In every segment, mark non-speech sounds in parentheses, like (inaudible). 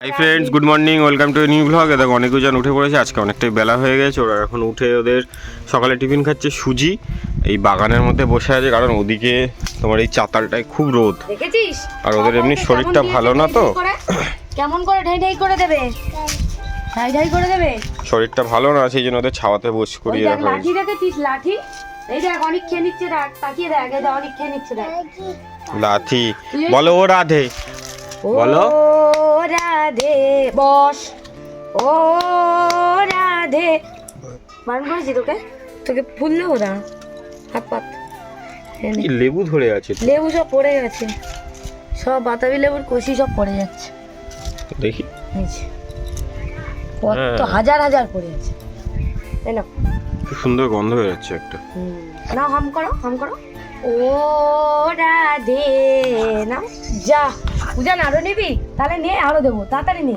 Hi friends good morning welcome to new blog দেখো অনেকজন উঠে পড়েছে আজকে অনেকটাই বেলা হয়ে গেছে। ওরা এখন উঠে ওদের সকালে টিফিন খাচ্ছে সুজি। এই বাগানের মধ্যে বসে আছে কারণ ওদিকে তোমার এই চাতালটায় খুব রোদ। আর ওদের এমনি শরীরটা ভালো না তো। কেমন করে ঢাই ঢাই করে দেবে? ঢাই ঢাই করে দেবে? শরীরটা ভালো না সেই জন্য ওদের ছাওয়াতে বস করিয়ে রাখা লাঠি দেখেছিস? লাঠি? এই দেখ অনেক খেয়ে নিচ্ছে দেখ তাকিয়ে দেখ এই দেখ অনেক খেয়ে নিচ্ছে দেখ। লাথি বলো ও রাধে। বলো। রাধে বস। ও রাধে। বারণ করেছি তোকে? তোকে ফুল দেবো না হাত পাত এই লেবু ধরে আছে লেবু সব পড়ে গেছে। সব বাতাবি লেবুর কষি সব পড়ে যাচ্ছে। দেখি। কত হ্যাঁ। হাজার হাজার পড়ে আছে তাই না সুন্দর গন্ধ হয়ে যাচ্ছে একটা। না হাম করো হাম করো। ও রাধে। না যা। পূজা না আরও নিবি? তাহলে নে আরও দেবো। তাড়াতাড়ি নে।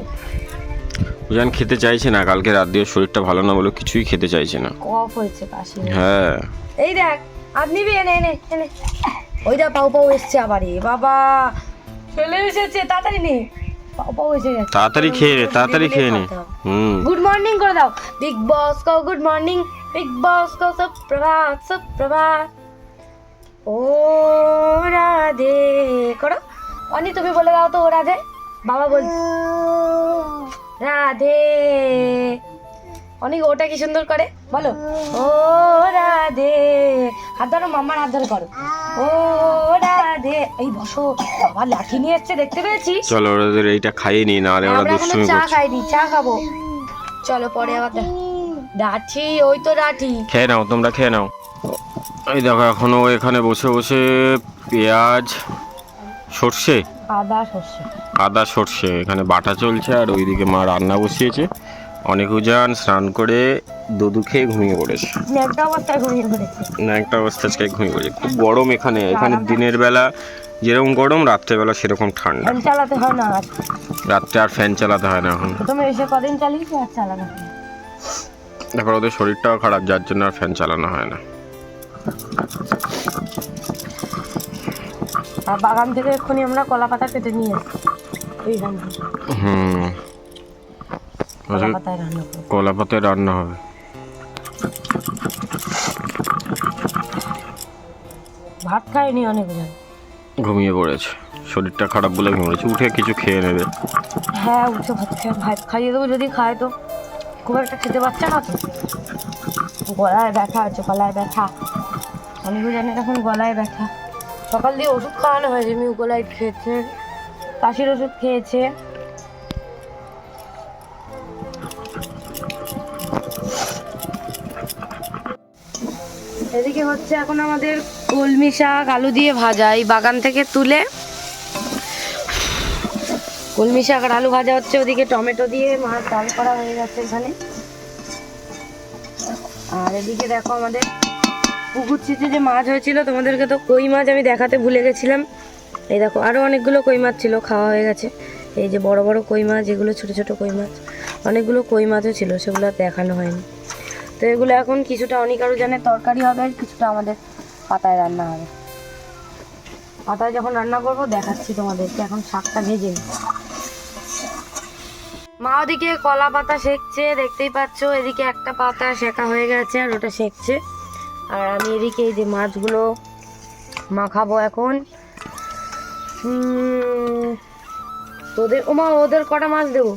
উজান খেতে চাইছে না কালকে রাত দিয়ে শরীরটা ভালো না বলে কিছুই খেতে চাইছে না। কফ হয়েছে কাশি। হ্যাঁ। এই দেখ আর নিবি? এনে এনে এনে। ওই দেখ পাউ পাউ এসছে আবার এ। বাবা চলে এসেছে তাড়াতাড়ি নে। পাউ পাউ এসে গেছে। তাড়াতাড়ি খেয়ে নে তাড়াতাড়ি খেয়ে নে। হুম। গুড মর্নিং করে দাও। বিগ বস কো গুড মর্নিং বিগ বস কো সুপ্রভাত সুপ্রভাত। ও রাধে। করো। অনি তুমি বলে দাও তো ও রাধে বাবা বল রাধে। অনেক ওটা কি সুন্দর করে? বলো। ও রাধে। হাত ধরো মাম্মার হাত ধরে করো। ও রাধে। এই বসো বাবা লাঠি নিয়ে এসছে দেখতে পেয়েছি চলো ওদের এইটা খাইয়ে নি না হলে ওরা দুষ্টুমি চা খাইনি চা খাব। চলো পরে আবার ডাঠি ওই তো ডাঠি খেয়ে নাও তোমরা খেয়ে নাও। এই দেখো এখনও এখানে বসে বসে পেঁয়াজ সর্ষে? আদা সর্ষে। আদা সর্ষে এখানে বাটা চলছে আর ওইদিকে মা রান্না বসিয়েছে। অনেক উজান স্নান করে দুধু খেয়ে ঘুমিয়ে পড়েছে। একটা অবস্থায় ঘুমিয়ে পড়েছে না একটা অবস্থা আজকে ঘুমিয়ে পড়েছে। খুব গরম এখানে। এখানে দিনের বেলা যেরকম গরম রাত্রেবেলা সেরকম ঠান্ডা। ফ্যান চালাতে হয় না রাত্রে আর ফ্যান চালাতে হয় না এখন। প্রথমে এসে কদিন চালিয়েছি আর চালানো তারপর ওদের শরীরটাও খারাপ যার জন্য আর ফ্যান চালানো হয় না। আর বাগান থেকে এক্ষুনি আমরা কলা পাতা কেটে নিয়ে এসেছি। এইখান থেকে হুম। কলা পাতায় রান্না করব কলা পাতায় রান্না হবে। ভাত খাইনি অনেক জন ঘুমিয়ে পড়েছে। শরীরটা খারাপ বলে ঘুমিয়েছে। উঠে কিছু খেয়ে নেবে। হ্যাঁ উঠে ভাত খেয়ে ভাত খাইয়ে দেবো যদি খায় তো। খুব একটা খেতে পারছে না তো। গলায় ব্যথা আছে গলায় ব্যথা। অনেক জানেন এখন গলায় ব্যথা। সকাল দিয়ে ওষুধ খাওয়ানো হয়েছে, মিউকোলাইট খেয়েছে, কাশির ওষুধ খেয়েছে। এদিকে হচ্ছে এখন আমাদের কলমি শাক, আলু দিয়ে ভাজা, এই বাগান থেকে তুলে কলমি শাক আর আলু ভাজা হচ্ছে ওদিকে টমেটো দিয়ে, মাছ ডাল করা হয়ে গেছে এখানে। আর এদিকে দেখো আমাদের পুকুর চিচে যে মাছ হয়েছিল, তোমাদেরকে তো কই মাছ আমি দেখাতে ভুলে গেছিলাম। এই দেখো আরও অনেকগুলো কই মাছ ছিল, খাওয়া হয়ে গেছে। এই যে বড় বড় কই মাছ, এগুলো ছোট ছোট কই মাছ, অনেকগুলো কই মাছও ছিল, সেগুলো দেখানো হয়নি। তো এগুলো এখন কিছুটা অনেক আরও জানে তরকারি হবে, আর কিছুটা আমাদের পাতায় রান্না হবে। পাতায় যখন রান্না করব, দেখাচ্ছি তোমাদেরকে এখন শাকটা ভেজে মা ওদিকে কলা পাতা সেকছে, দেখতেই পাচ্ছ, এদিকে একটা পাতা শেখা হয়ে গেছে, আর ওটা সেকছে। আর আমি এদিকে এই যে মাছগুলো মাখাবো এখন। তোদের ওমা ওদের কটা মাছ দেবো?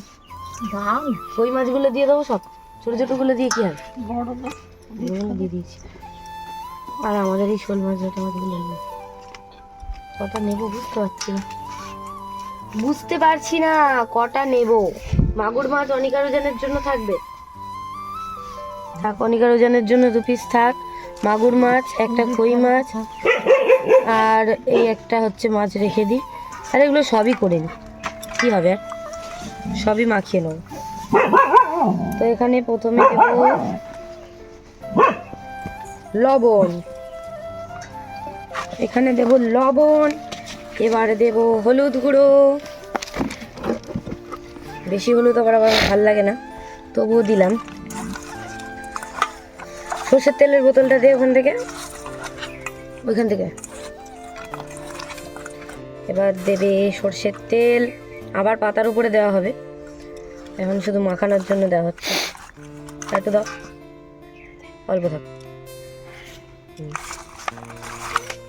ওই মাছগুলো দিয়ে দেবো সব? ছোটো ছোটোগুলো দিয়ে কি হবে? দিয়ে দিয়েছি। আর আমাদের এই শোল মাছ ছোটো মাছগুলো নেই। কটা নেব বুঝতে পারছি না। বুঝতে পারছি না কটা নেব? মাগুর মাছ অনিকারোজনের জন্য থাকবে। থাক অনিকারোজনের জন্য দু পিস থাক। মাগুর মাছ, একটা কই মাছ, আর এই একটা হচ্ছে মাছ রেখে দিই। আর এগুলো সবই করে নিই কী হবে আর? সবই মাখিয়ে নেব। তো এখানে প্রথমে লবণ। এখানে দেব লবণ, এবারে দেব হলুদ গুঁড়ো। বেশি হলুদ আবার আবার ভালো লাগে না, তবুও দিলাম। সর্ষের তেলের বোতলটা দিয়ে ওখান থেকে ওইখান থেকে। এবার দেবে সর্ষের তেল আবার পাতার উপরে দেওয়া হবে। এখন শুধু মাখানোর জন্য দেওয়া হচ্ছে। একটু দাও। অল্প হুম।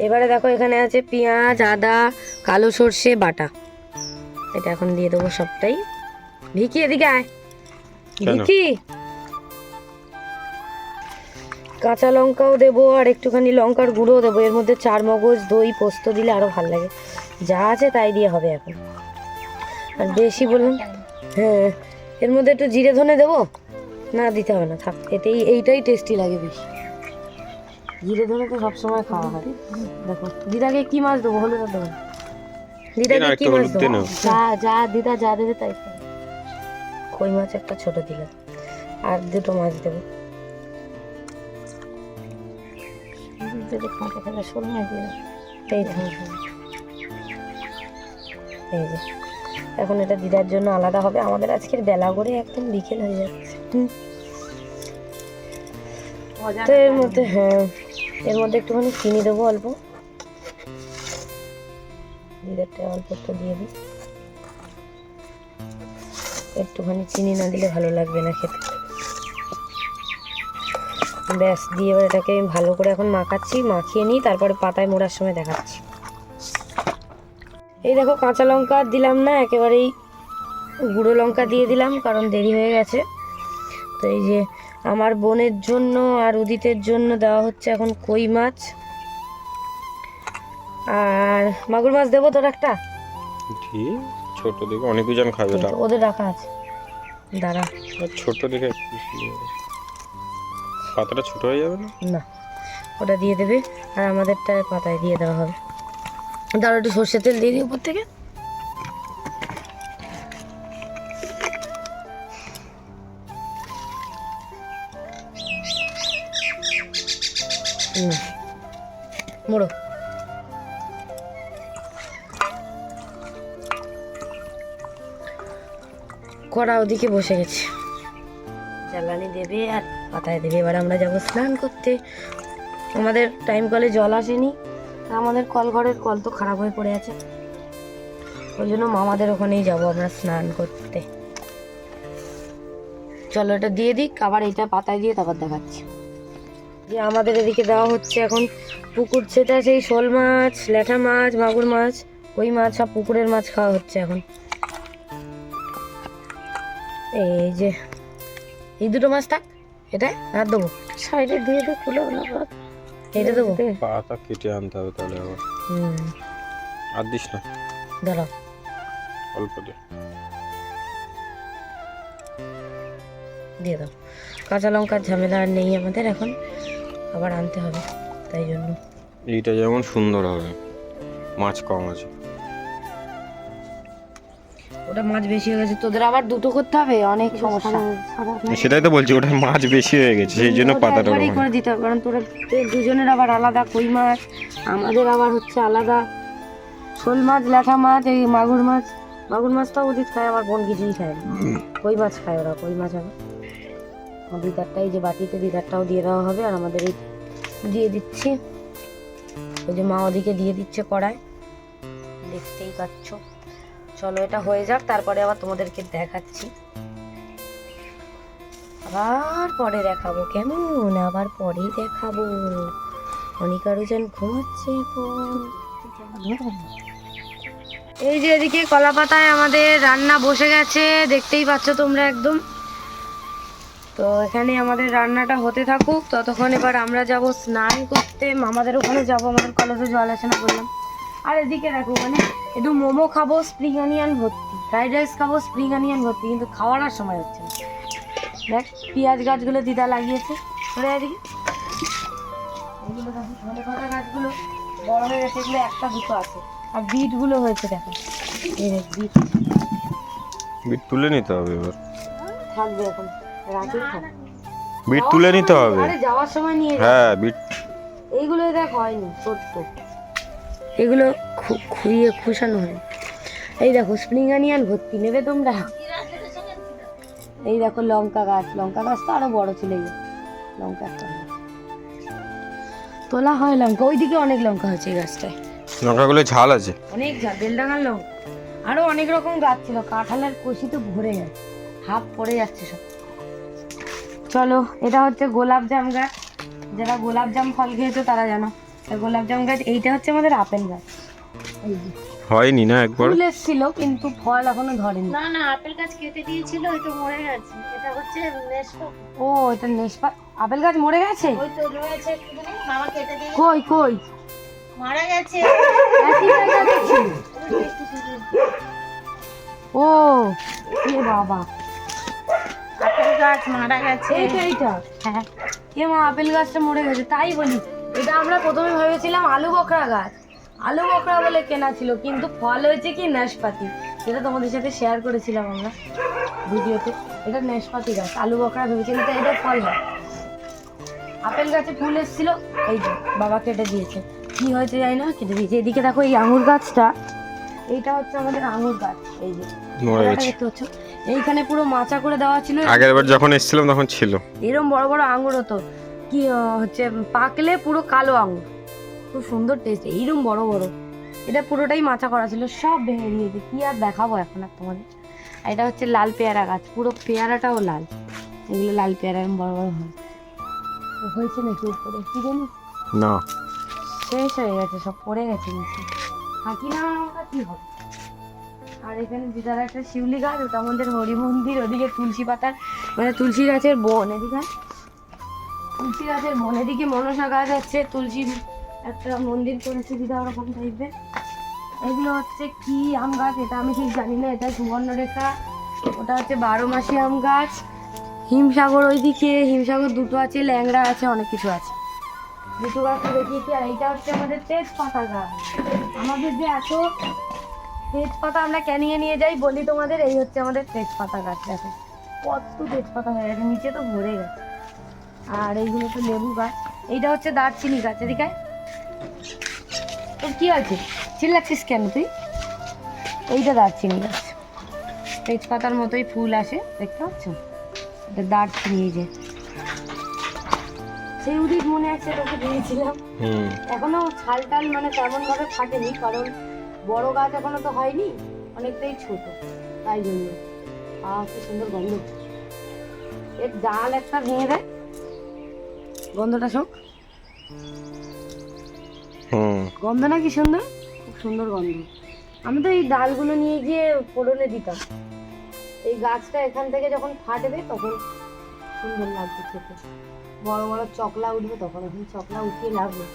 এবারে দেখো এখানে আছে পেঁয়াজ আদা কালো সর্ষে বাটা। এটা এখন দিয়ে দেবো সবটাই। ভিকি এদিকে আয়। ভিকি! কাঁচা লঙ্কাও দেবো আর একটুখানি লঙ্কার গুঁড়োও দেবো। এর মধ্যে চার মগজ দই পোস্ত দিলে আরও ভালো লাগে। যা আছে তাই দিয়ে হবে এখন। আর বেশি বলুন হ্যাঁ এর মধ্যে একটু জিরে ধনে দেবো? না দিতে হবে না থাক এটাই এইটাই টেস্টি লাগে বেশি। জিরে ধনে তো সবসময় খাওয়া হয়। দেখো দিদাকে কি মাছ দেবো হলুদ দেবো দিদাকে কি মাছ দেবো? যা যা দিদা যা দেবে তাই। কই মাছ একটা ছোট দিলাম। আর দুটো মাছ দেবো। যদি কাঁটা দিয়ে এই তো। এই যে। এখন এটা দিদার জন্য আলাদা হবে। আমাদের আজকের বেলা করে একদম বিকেল হয়ে যাচ্ছে। তো এর মধ্যে হ্যাঁ এর মধ্যে একটুখানি চিনি দেবো অল্প। দিদারটা অল্প একটু দিয়ে দিই। একটুখানি চিনি না দিলে ভালো লাগবে না খেতে। ব্যাস দিয়ে এবার এটাকে আমি ভালো করে এখন মাখাচ্ছি মাখিয়ে নিই তারপরে পাতায় মোড়ার সময় দেখাচ্ছি। এই দেখো কাঁচা লঙ্কা দিলাম না একেবারেই গুঁড়ো লঙ্কা দিয়ে দিলাম কারণ দেরি হয়ে গেছে। তো এই যে আমার বোনের জন্য আর উদিতের জন্য দেওয়া হচ্ছে এখন কই মাছ। আর মাগুর মাছ দেবো তোর একটা? ছোট দেখে অনেক জন খাবে ওদের রাখা আছে। দাঁড়া। ছোট দেখে। পাতাটা ছোট হয়ে যাবে না? না, ওটা দিয়ে দেবে, আর আমাদেরটা পাতায় দিয়ে দেওয়া হবে। দাঁড়া একটু সর্ষের তেল দিয়ে দিই উপর থেকে। মোড়ো। কড়া ওদিকে বসে গেছে। জ্বালানি দেবে আর পাতায় দেবে। এবার আমরা যাব স্নান করতে। আমাদের টাইম কলে জল আসেনি। আমাদের কল ঘরের কল তো খারাপ হয়ে পড়ে আছে। ওই জন্য মামাদের ওখানেই যাব আমরা স্নান করতে। চলো এটা দিয়ে দিক, আবার এটা পাতায় দিয়ে তারপর দেখাচ্ছি। যে আমাদের এদিকে দেওয়া হচ্ছে এখন পুকুর সেটা সেই শোল মাছ ল্যাঠা মাছ মাগুর মাছ ওই মাছ, সব পুকুরের মাছ খাওয়া হচ্ছে এখন। এই যে এই দুটো মাছ থাক এটা আর দেবো। সাইডে দিয়ে দে খুলে না। এটা দেবো। পাতা কেটে আনতে হবে তাহলে আবার। হুম। আর দিস না। দাঁড়াও। অল্প দে। দিয়ে দাও। কাঁচা লঙ্কার ঝামেলা আর নেই আমাদের এখন আবার আনতে হবে তাই জন্য। এইটা যেমন সুন্দর হবে মাছ কম আছে। ওটা মাছ বেশি হয়ে গেছে তোদের আবার দুটো করতে হবে? অনেক সমস্যা। সেটাই তো বলছি ওটা মাছ বেশি হয়ে গেছে সেই জন্য পাতাটা ওরকম। করে দিতে হবে কারণ তোরা দুজনের আবার আলাদা কই মাছ আমাদের আবার হচ্ছে আলাদা। শোল মাছ ল্যাঠা মাছ এই মাগুর মাছ মাগুর মাছটাও উদিত খায় আমার বোন কিছুই খায়। না কই মাছ খায় ওরা কই মাছ হবে আমার দিদারটাই যে বাটিতে দিদারটাও দিয়ে দেওয়া হবে আর আমাদের এই দিয়ে দিচ্ছি। ওই যে মা ওদিকে দিয়ে দিচ্ছে কড়ায় দেখতেই পাচ্ছ। চলো, এটা হয়ে যাক, তারপরে আবার তোমাদেরকে দেখাচ্ছি। আবার পরে দেখাবো, কেমন? আবার পরেই দেখাবো। অনিকারু যেন ঘুমাচ্ছে এই যে এদিকে কলা পাতায় আমাদের রান্না বসে গেছে, দেখতেই পাচ্ছ তোমরা একদম। তো এখানে আমাদের রান্নাটা হতে থাকুক, ততক্ষণ এবার আমরা যাব স্নান করতে। মামাদের ওখানে যাব, আমাদের কলেজে জল আছে না বললাম। আর এদিকে দেখো মানে একটু মোমো খাব স্প্রিং অনিয়ন ভর্তি। ফ্রাইড রাইস খাব স্প্রিং অনিয়ন ভর্তি কিন্তু খাওয়ার আর সময় হচ্ছে না। দেখ পেঁয়াজ গাছগুলো দিদা লাগিয়েছে। এদিকে এগুলো দেখো ধনে পাতা গাছগুলো বড় হয়ে গেছে এগুলো একটা দুটো আছে। আর বিটগুলো হয়েছে দেখো। এই দেখ বিট বিট তুলে নিতে হবে এবার। থাকবে এখন রাতেই থাকবে। বিট তুলে নিতে হবে। আরে যাওয়ার সময় নিয়ে হ্যাঁ বিট এইগুলো দেখ হয়নি ছোট্ট এগুলো খু- খুইয়ে খুশানো হয়। এই দেখো স্প্রিং অনিয়ন ভর্তি নেবে তোমরা? এই দেখো লঙ্কা গাছ। লঙ্কা গাছ তো আরও বড় ছিল লঙ্কা একটা। তোলা হয় লঙ্কা। ওইদিকে অনেক লঙ্কা হয়েছে এই গাছটায়। লঙ্কাগুলো ঝাল আছে। অনেক ঝাল। বেলডাঙার লঙ্কা। আরও অনেক রকম গাছ ছিল। কাঁঠালের কষি তো ভরে গেছে হাফ পড়ে যাচ্ছে সব। চলো এটা হচ্ছে গোলাপ জাম গাছ। যারা গোলাপ জাম ফল খেয়েছো তারা জানো। গোলাপ জাম গাছ এইটা হচ্ছে আমাদের আপেল গাছ। হয়নি না একবার? ফুল এসেছিল কিন্তু ফল এখনও ধরেনি। না না আপেল গাছ কেটে দিয়েছিল ওই তো মরে গেছে। এটা হচ্ছে নেশপা ও এটা নেশপা আপেল গাছ মরে গেছে? ওই তো রয়েছে একটুখানি, মামা কেটে দিয়ে কই কই? মারা গেছে। দেখছি। ও এ বাবা। আপেল গাছ মারা গেছে। এইটা এইটা। হ্যাঁ। এ মা আপেল গাছটা মরে গেছে তাই বলি। এটা আমরা প্রথমে ভেবেছিলাম আলু বকরা গাছ। আলু বকরা বলে কেনা ছিল কিন্তু ফল হয়েছে কি নাশপাতি। যেটা তোমাদের সাথে শেয়ার করেছিলাম আমরা ভিডিওতে। এটা নাশপাতি গাছ আলু বকরা ভেবেছিলাম তো এটা ফল হয়। আপেল গাছে ফুল এসেছিল এই যে বাবা কেটে দিয়েছে। কি হয়েছে জানি না কেটে দিয়েছে। এদিকে দেখো এই আঙুর গাছটা এইটা হচ্ছে আমাদের আঙুর গাছ এই যে। দেখতে পাচ্ছ? এইখানে পুরো মাচা করে দেওয়া ছিল। আগের বার যখন এসেছিলাম তখন ছিল। এরকম বড় বড় আঙুর হতো কি হচ্ছে পাকলে পুরো কালো আঙুর। খুব সুন্দর টেস্ট এইরকম বড় বড়। এটা পুরোটাই মাচা করা ছিল সব ভেঙে দিয়েছে। কি আর দেখাবো এখন আর তোমাদের? আর এটা হচ্ছে লাল পেয়ারা গাছ পুরো পেয়ারাটাও লাল। এগুলো লাল পেয়ারা এরকম বড় বড় হয়। হয়েছে নাকি উপরে? কি জানি? না। শেষ হয়ে গেছে সব পড়ে গেছে নিচে। থাকি না আমরা কি হবে? আর এখানে দিদার একটা শিউলি গাছ ওটা আমাদের হরি মন্দির ওদিকে তুলসী পাতার মানে তুলসী গাছের বন এদিকে তুলসী গাছের বন এদিকে মনসা গাছ আছে তুলসী একটা মন্দির করেছে দিদা ওরকম টাইপের এগুলো হচ্ছে কি আম গাছ? এটা আমি ঠিক জানি না, এটা সুবর্ণরেখা। ওটা হচ্ছে বারো মাসি আম গাছ। হিমসাগর ওইদিকে, হিমসাগর দুটো আছে, ল্যাংড়া আছে, অনেক কিছু আছে। দুটো গাছ দেখিয়েছি আর এইটা হচ্ছে আমাদের তেজপাতা গাছ? আমাদের যে এত তেজপাতা আমরা ক্যানিয়ে নিয়ে যাই বলি তোমাদের? এই হচ্ছে আমাদের তেজপাতা গাছ, দেখো। কত তেজপাতা হয়ে গেছে, নিচে তো ভরে গেছে। আর এইগুলো তো লেবু গাছ। এইটা হচ্ছে দারচিনি গাছ এদিকে তোর কি আছে চিল্লাচ্ছিস কেন তুই? এইটা দারচিনি গাছ। তেজপাতার মতোই ফুল আসে দেখতে পাচ্ছ? এটা দারচিনি এই যে। সেই উদিত মনে আছে তোকে দিয়েছিলাম এখনও ছাল টাল মানে তেমন ভাবে ফাটেনি কারণ বড় গাছ এখনও তো হয়নি অনেকটাই ছোট তাই জন্য। আহ কি সুন্দর গন্ধ। এর ডাল একটা ভেঙে দেয় গন্ধটা শোক? গন্ধ না কি সুন্দর? খুব সুন্দর গন্ধ। আমি তো এই ডালগুলো নিয়ে গিয়ে ফোড়নে দিতাম। এই গাছটা এখান থেকে যখন ফাটবে তখন সুন্দর লাগবে খেতে। বড় বড় চকলা উঠবে তখন এখন চকলা উঠিয়ে লাগবে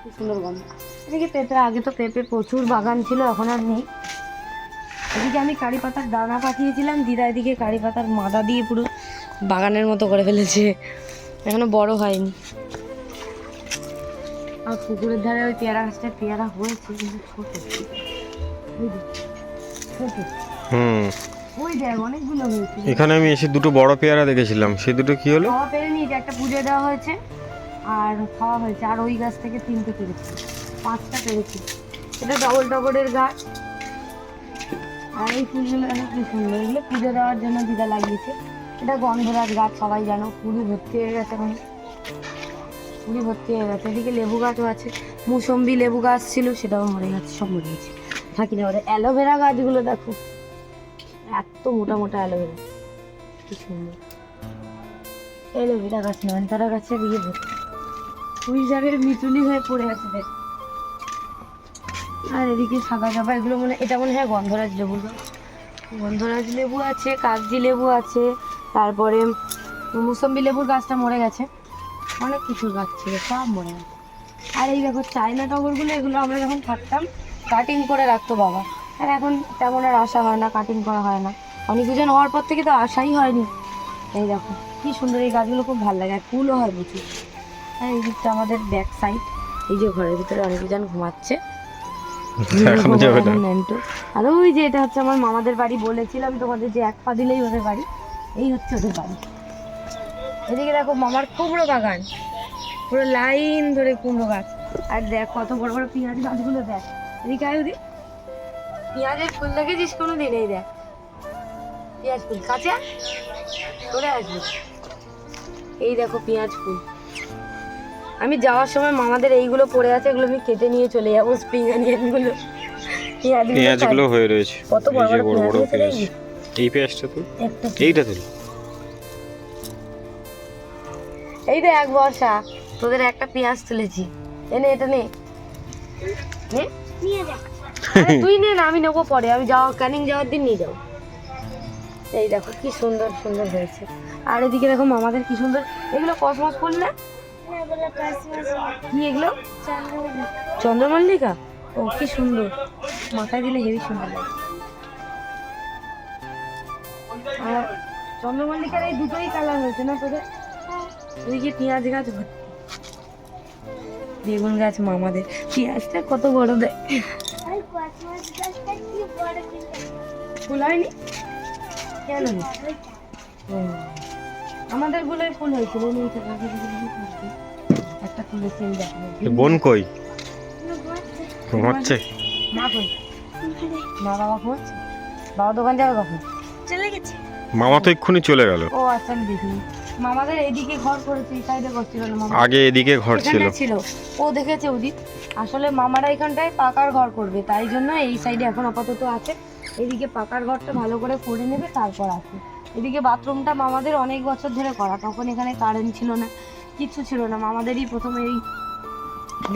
খুব সুন্দর গন্ধ। এদিকে পেঁপে আগে তো পেঁপে প্রচুর বাগান ছিল এখন আর নেই। এদিকে আমি কারি পাতার দানা পাঠিয়েছিলাম দিদা এদিকে কারি পাতার মাদা দিয়ে পুরো বাগানের মতো করে ফেলেছে। এখনও বড় হয়নি। আর পুকুরের ধারে ওই পেয়ারা গাছটা পেয়ারা হয়েছে কিন্তু ছোট? হুম। এখানে আমি এসে দুটো বড় পেয়ারা দেখেছিলাম। সে দুটো কি হলো? খাওয়া পেরে নিয়েছে একটা পুজো দেওয়া হয়েছে আর খাওয়া হয়েছে। আর ওই গাছ থেকে তিনটে পেরেছি পাঁচটা পেরেছি। এটা ডবল ডবলের গাছ। আর এই ফুলগুলো অনেক সুন্দর। এগুলো পুজো দেওয়ার জন্য দিদা লাগিয়েছে। এটা গন্ধরাজ গাছ, সবাই জানো। পুরো ভর্তি হয়ে গেছে এখন। পুরি ভর্তি হয়ে গেছে। এদিকে লেবু গাছও আছে। মুসম্বি লেবু গাছ ছিল, সেটাও মরে গেছে, সব মরে গেছে। থাকি না ওদের। অ্যালোভেরা গাছগুলো দেখো। এত মোটা মোটা অ্যালোভেরা। কি সুন্দর। অ্যালোভেরা গাছ, নয়নতারা গাছে ইয়ে ভর্তি। পুঁই শাকের মিটুলি হয়ে পড়ে আছে, দেখ। আর এদিকে সাদা চাপা এগুলো মনে এটা মনে হয় গন্ধরাজ লেবু গন্ধরাজ লেবু আছে, কাগজি লেবু আছে। তারপরে মুসম্বি লেবুর গাছটা মরে গেছে। অনেক কিছুর গাছ ছিল সব মরে গেছে। আর এই দেখো চায়না টগরগুলো এগুলো আমরা যখন থাকতাম কাটিং করে রাখতো বাবা। আর এখন তেমন আর আশা হয় না কাটিং করা হয় না। অনেক দুজন হওয়ার পর থেকে তো আশাই হয়নি। এই দেখো কি সুন্দর এই গাছগুলো খুব ভালো লাগে আর ফুলও হয় প্রচুর। আর এই দিকটা আমাদের ব্যাক সাইড এই যে ঘরের ভিতরে অনেক জন ঘুমাচ্ছে। (laughs) আর ওই যে এটা হচ্ছে আমার মামাদের বাড়ি বলেছিলাম তোমাদের যে এক পা দিলেই ওদের বাড়ি। এই হচ্ছে ওদের বাড়ি। এদিকে দেখো মামার কুমড়ো বাগান। পুরো লাইন ধরে কুমড়ো গাছ। আর দেখ কত বড় বড় পেঁয়াজ গাছগুলো দেখ। এদিকে আয় ওদিক। পেঁয়াজের ফুল দেখেছিস কোনো দিন এই দেখ। পেঁয়াজ ফুল। কাঁচা তোরে আসবি। এই দেখো পেঁয়াজ ফুল। আমি যাওয়ার সময় মামাদের এইগুলো পড়ে আছে এগুলো আমি কেটে নিয়ে চলে যাব স্প্রিং অনিয়নগুলো পেঁয়াজগুলো পেঁয়াজগুলো হয়ে রয়েছে। কত বড় বড় পেঁয়াজ? এই পেঁয়াজটা তুল এইটা তুল। এই তো এক বর্ষা তোদের একটা পেঁয়াজ তুলেছি। এনে এটা নে। নে? নিয়ে যা। তুই নে না আমি নেব পরে। আমি যাওয়া ক্যানিং যাওয়ার দিন নিয়ে যাব। এই দেখো কি সুন্দর সুন্দর হয়েছে। আর এদিকে দেখো মামাদের কি সুন্দর। এগুলো কসমস ফুল না? কি এগুলো? চন্দ্রমল্লিকা। চন্দ্রমল্লিকা? ও কি সুন্দর। মাথায় দিলে হেভি সুন্দর লাগে। আর চন্দ্রমল্লিকার এই দুটোই কালার হয়েছে না তোদের? ওইদিকে পেঁয়াজ গাছ বেগুন গাছ মামাদের। পেঁয়াজটা কত বড় দেয় কি ফুল হয়নি? কেন আমাদের গুলোই ফুল হয়েছিল। একটা তুলেছি আমি দেখো বোন কই? ঘুমাচ্ছে মা কই? মা বাবা ঘুমাচ্ছে বাবা দোকান যাবে কখন? চলে গেছে? মামা তো এক্ষুনি চলে গেল। ও আচ্ছা আমি দেখিনি মামাদের এদিকে ঘর করেছে এই সাইডে করছিল না মামা। আগে এদিকে ঘর ছিল। ছিল। ও দেখেছে ওদিক আসলে মামারা এখানটায় পাকার ঘর করবে তাই জন্য এই সাইডে এখন আপাতত আছে। এদিকে পাকার ঘরটা ভালো করে করে নেবে তারপর আছে। এদিকে বাথরুমটা মামাদের অনেক বছর ধরে করা তখন এখানে কারেন্ট ছিল না কিচ্ছু ছিল না। মামাদেরই প্রথমে এই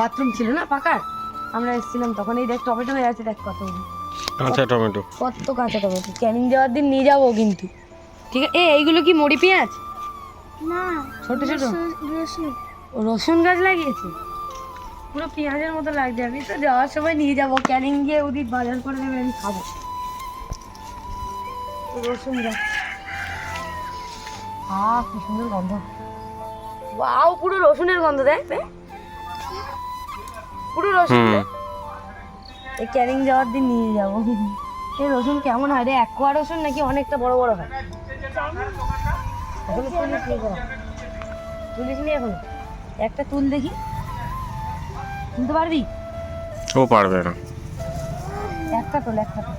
বাথরুম ছিল না পাকার? আমরা এসেছিলাম তখন এই দেখ টমেটো হয়ে আছে দেখ কত কাঁচা টমেটো। কত কাঁচা টমেটো। ক্যানিং যাওয়ার দিন নিয়ে যাব কিন্তু। ঠিক আছে এ এইগুলো কি মুড়ি পেঁয়াজ? না ছোট ছোট? রসুন- গাছ লাগিয়েছে? পুরো পেঁয়াজের মতো লাগছে আমি তো যাওয়ার সময় নিয়ে যাব। ক্যানিং গিয়ে ওদিক বাজার করে দেবে আমি খাব। রসুন গাছ। আহ কি সুন্দর গন্ধ। ওয়াও পুরো রসুনের গন্ধ দেখ। পুরো রসুন। এই ক্যানিং যাওয়ার দিন নিয়ে যাব। এই রসুন কেমন হয় রে? এক কোয়া রসুন নাকি অনেকটা বড় বড় হয়? এখন তুলিস নি তুলিস নি এখন? একটা তুল দেখি। তুলতে পারবি? ও পারবে না একটা তোল একটা তোল।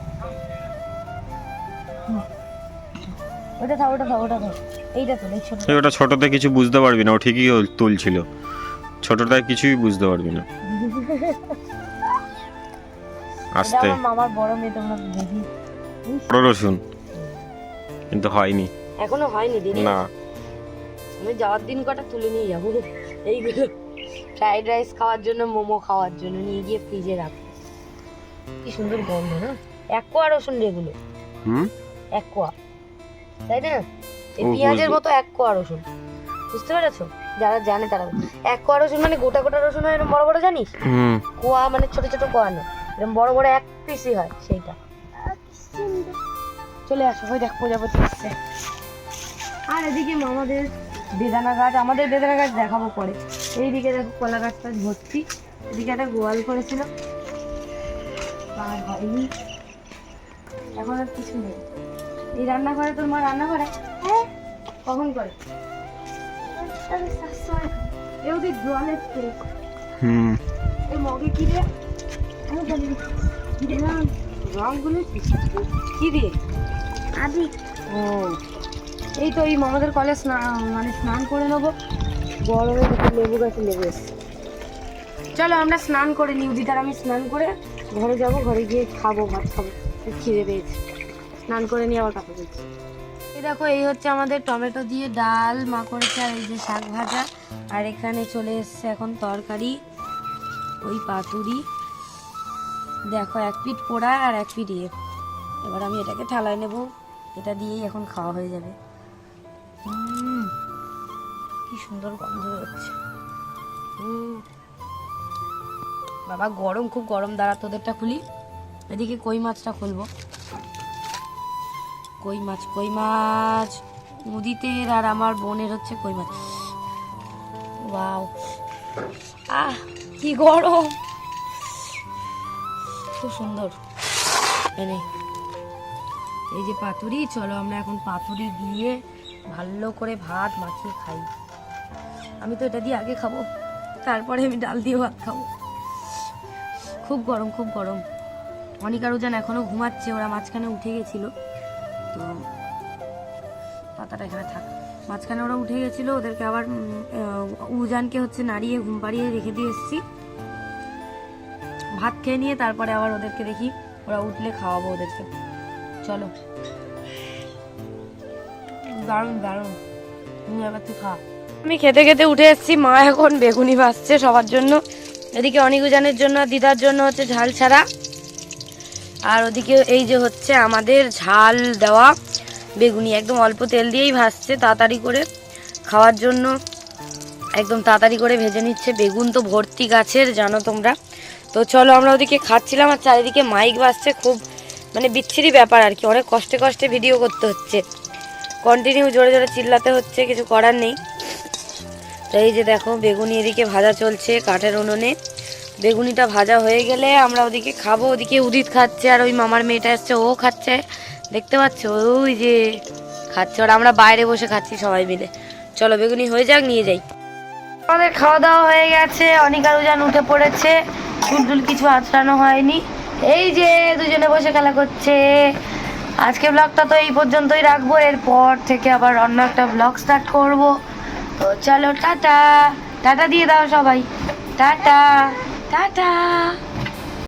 ওটা থাক ওটা থাক ওটা থাক। এইটা তোল এই ছোট। ওটা ছোটতে কিছু বুঝতে পারবি না ও ঠিকই তুলছিল ছোটটায় কিছুই বুঝতে পারবি না। (laughs) আস্তে। আমার মামার বড় মেয়ে তোমরা দেখি। বড় রসুন কিন্তু হয়নি। এখনও হয়নি দেরি না। আমি যাওয়ার দিন কটা তুলে নিয়ে যাব? এইগুলো ফ্রাইড রাইস খাওয়ার জন্য মোমো খাওয়ার জন্য নিয়ে গিয়ে ফ্রিজে রাখব কি সুন্দর গন্ধ না? এক কোয়া রসুন এগুলো। হুম? এক কোয়া তাই না? এই পেঁয়াজের মতো এক কোয়া রসুন। বুঝতে পেরেছ? যারা জানে তারা বুঝবে। এক কোয়া রসুন মানে গোটা গোটা রসুন হয় বড় বড় জানিস? হুম। কোয়া মানে ছোট ছোট কোয়া না। এরকম বড় বড় এক পিসই হয় সেইটা। চলে আসো ওই দেখ প্রজাপতি আসছে। আর এদিকে মামাদের বেদানা গাছ আমাদের বেদানা গাছ দেখাবো পরে। এইদিকে দেখো কলা গাছটা ভর্তি এদিকে একটা গোয়াল করেছিল। আর হয়নি এখন আর কিছু নেই। এই রান্নাঘরে তোর মা রান্না করে? হ্যাঁ। কখন করে। এ ওদিক জল এসছে হুম। এই মগে কি। রং? ও এই তো এই মামাদের কলে স্নান মানে স্নান করে নেব গরমে লেবু গাছে লেবু চলো আমরা স্নান করে নিই দিদার আমি স্নান করে ঘরে যাব, ঘরে গিয়ে খাব, ভাত খুব খিদে পেয়েছে। স্নান করে নিয়ে আবার কাপড় দিচ্ছি এই দেখো, এই হচ্ছে আমাদের টমেটো দিয়ে ডাল মা করেছে আর এই যে শাক ভাজা। আর এখানে চলে এসছে এখন তরকারি, ওই পাতুরি। দেখো, এক পিঠ পোড়া আর এক পিঠ ইয়ে। এবার আমি এটাকে থালায় নেব। এটা দিয়েই এখন খাওয়া হয়ে যাবে। কি সুন্দর গন্ধ হচ্ছে বাবা, গরম, খুব গরম। দাঁড়া, তোদেরটা খুলি। এদিকে কই মাছটা খুলবো? কই মাছ কই মাছ? মুদিতের আর আমার বোনের হচ্ছে কই মাছ? আহ, কি গরম! খুব সুন্দর। এনে এই যে পাতুরি, চলো আমরা এখন পাতুরি দিয়ে ভালো করে ভাত মাখিয়ে খাই। আমি তো এটা দিয়ে আগে খাব, তারপরে আমি ডাল দিয়ে ভাত খাব। খুব গরম খুব গরম। অনিকা রুজান এখনও ঘুমাচ্ছে, ওরা মাঝখানে উঠে গেছিল। তো পাতাটা এখানে থাক। মাঝখানে ওরা উঠে গেছিল, ওদেরকে আবার উজানকে হচ্ছে নাড়িয়ে, ঘুম পাড়িয়ে রেখে দিয়ে এসেছি। ভাত খেয়ে নিয়ে তারপরে আবার ওদেরকে দেখি ওরা উঠলে খাওয়াবো ওদেরকে। চলো। দারুণ দারুণ। তুমি তুই খা। আমি খেতে খেতে উঠে এসেছি, মা এখন বেগুনি ভাজছে সবার জন্য। এদিকে অনিকুজানের জন্য দিদার জন্য হচ্ছে ঝাল ছাড়া। আর ওদিকে এই যে হচ্ছে আমাদের ঝাল দেওয়া বেগুনি, একদম অল্প তেল দিয়েই ভাজছে তাড়াতাড়ি করে। খাওয়ার জন্য একদম তাড়াতাড়ি করে ভেজে নিচ্ছে। বেগুন তো ভর্তি গাছের, জানো তোমরা। তো চলো আমরা ওদিকে খাচ্ছিলাম আর চারিদিকে মাইক বাজছে, খুব মানে বিচ্ছিরি ব্যাপার আর কি। অনেক কষ্টে কষ্টে ভিডিও করতে হচ্ছে। কন্টিনিউ জোরে জোরে চিল্লাতে হচ্ছে, কিছু করার নেই। তো এই যে দেখো, বেগুনি এদিকে ভাজা চলছে কাঠের উনুনে। বেগুনিটা ভাজা হয়ে গেলে আমরা ওদিকে খাব। ওদিকে উদিত খাচ্ছে আর ওই মামার মেয়েটা এসছে, ও খাচ্ছে। দেখতে পাচ্ছ? ওই যে খাচ্ছে। ওরা আমরা বাইরে বসে খাচ্ছি সবাই মিলে। চলো বেগুনি হয়ে যাক, নিয়ে যাই। আমাদের খাওয়া দাওয়া হয়ে গেছে। অনেক অনিকার উজান উঠে পড়েছে। টুলটুল কিছু আঁচড়ানো হয়নি। এই যে দুজনে বসে খেলা করছে। আজকে ব্লগটা তো এই পর্যন্তই রাখব। এরপর থেকে আবার অন্য একটা ব্লগ স্টার্ট করব। তো চলো টাটা। টাটা দিয়ে দাও সবাই। টাটা। টাটা।